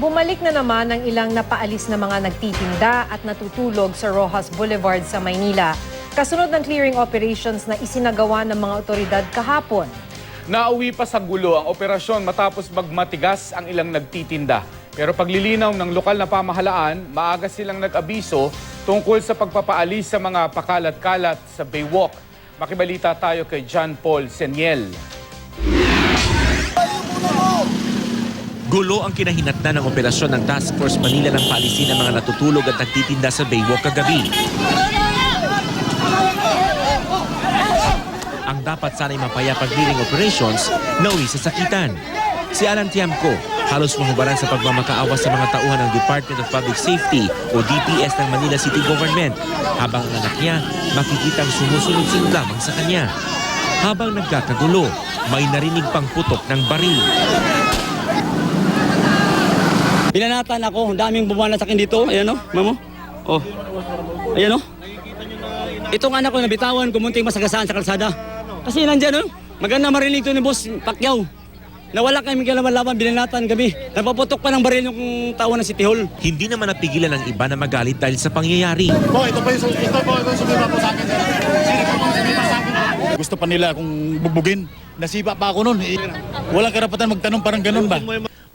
Bumalik na naman ang ilang napaalis na mga nagtitinda at natutulog sa Rojas Boulevard sa Maynila. Kasunod ng clearing operations na isinagawa ng mga otoridad kahapon. Nauwi pa sa gulo ang operasyon matapos magmatigas ang ilang nagtitinda. Pero paglilinaw ng lokal na pamahalaan, maaga silang nag-abiso tungkol sa pagpapaalis sa mga pakalat-kalat sa Baywalk. Makibalita tayo kay John Paul Seniel. Gulo ang kinahinatnan ng operasyon ng Task Force Manila ng paalisin ng mga natutulog at nagtitinda sa Baywalk kagabi. Ang dapat sana'y mapayapang clearing operations nauwi sa sakitan. Si Alan Tiamco, halos mahubaran sa pagmamakaawa sa mga tauhan ng Department of Public Safety o DPS ng Manila City Government habang ang anak niya makikitang sumusunod-sunod lamang sa kanya. Habang nagkakagulo, may narinig pang putok ng baril. Binanatan ako, ang daming bumana sa akin dito. Ayan o, mamo. Oh. Ayan o. Itong anak ko nabitawan, kumunting masagasaan sa kalsada. Kasi nandyan o, maganda marinig to ni Boss Pacquiao. Nawala kami kalaban-laban, binanatan kami. Napaputok pa ng baril yung tao ng City Hall. Hindi naman napigilan ng iba na magalit dahil sa pangyayari. Po, ito pa yung ito po yung sumima po sa akin. Sino po sa akin? Gusto pa nila kung bugbugin. Nasiba pa ako noon. Eh, Walang karapatan magtanong parang ganun ba?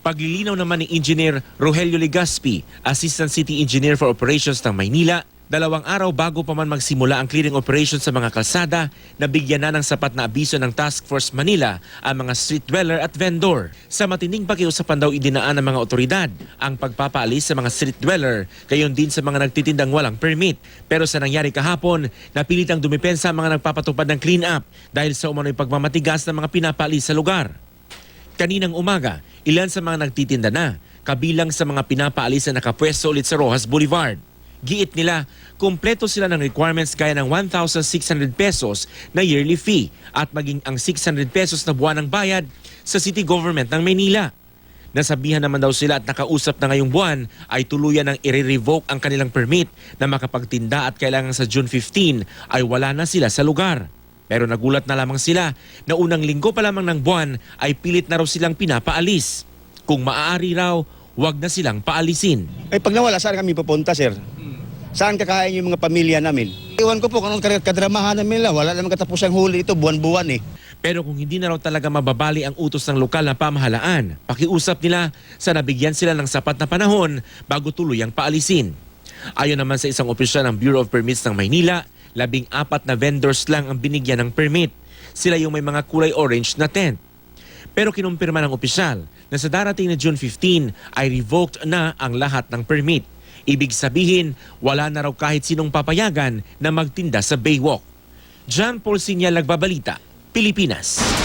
Paglilinaw naman ni Engineer Rogelio Legaspi, Assistant City Engineer for Operations ng Maynila, dalawang araw bago pa man magsimula ang clearing operation sa mga kalsada, nabigyan na ng sapat na abiso ng Task Force Manila ang mga street dweller at vendor. Sa matinding pakiusapan daw idinaan ng mga otoridad ang pagpapaalis sa mga street dweller, gayon din sa mga nagtitindang walang permit. Pero sa nangyari kahapon, napilitang dumipensa ang mga nagpapatupad ng clean up dahil sa umano'y pagmamatigas ng mga pinapaalis sa lugar. Kaninang umaga, ilan sa mga nagtitinda na, kabilang sa mga pinapaalis na nakapwesto ulit sa Rojas Boulevard. Giit nila, kumpleto sila ng requirements gaya ng 1,600 pesos na yearly fee at maging ang 600 pesos na buwan ng bayad sa city government ng Maynila. Nasabihan naman daw sila at nakausap na ngayong buwan ay tuluyan ng i-revoke ang kanilang permit na makapagtinda at kailangan sa June 15 ay wala na sila sa lugar. Pero nagulat na lamang sila na unang linggo pa lamang ng buwan ay pilit na raw silang pinapaalis. Kung maaari raw, wag na silang paalisin. Eh pag nawala, saan kami pupunta, sir? Saan kakain yung mga pamilya namin? Iwan ko po kung anong kadramahan namin lang. Wala naman katapusang huli ito, buwan-buwan eh. Pero kung hindi na raw talaga mababali ang utos ng lokal na pamahalaan, pakiusap nila sa nabigyan sila ng sapat na panahon bago tuluyang paalisin. Ayon naman sa isang opisyal ng Bureau of Permits ng Maynila, labing apat na vendors lang ang binigyan ng permit. Sila yung may mga kulay orange na tent. Pero kinumpirma ng opisyal na sa darating na June 15 ay revoked na ang lahat ng permit. Ibig sabihin, wala na raw kahit sinong papayagan na magtinda sa Baywalk. John Paul Sinyal nagbabalita, Pilipinas.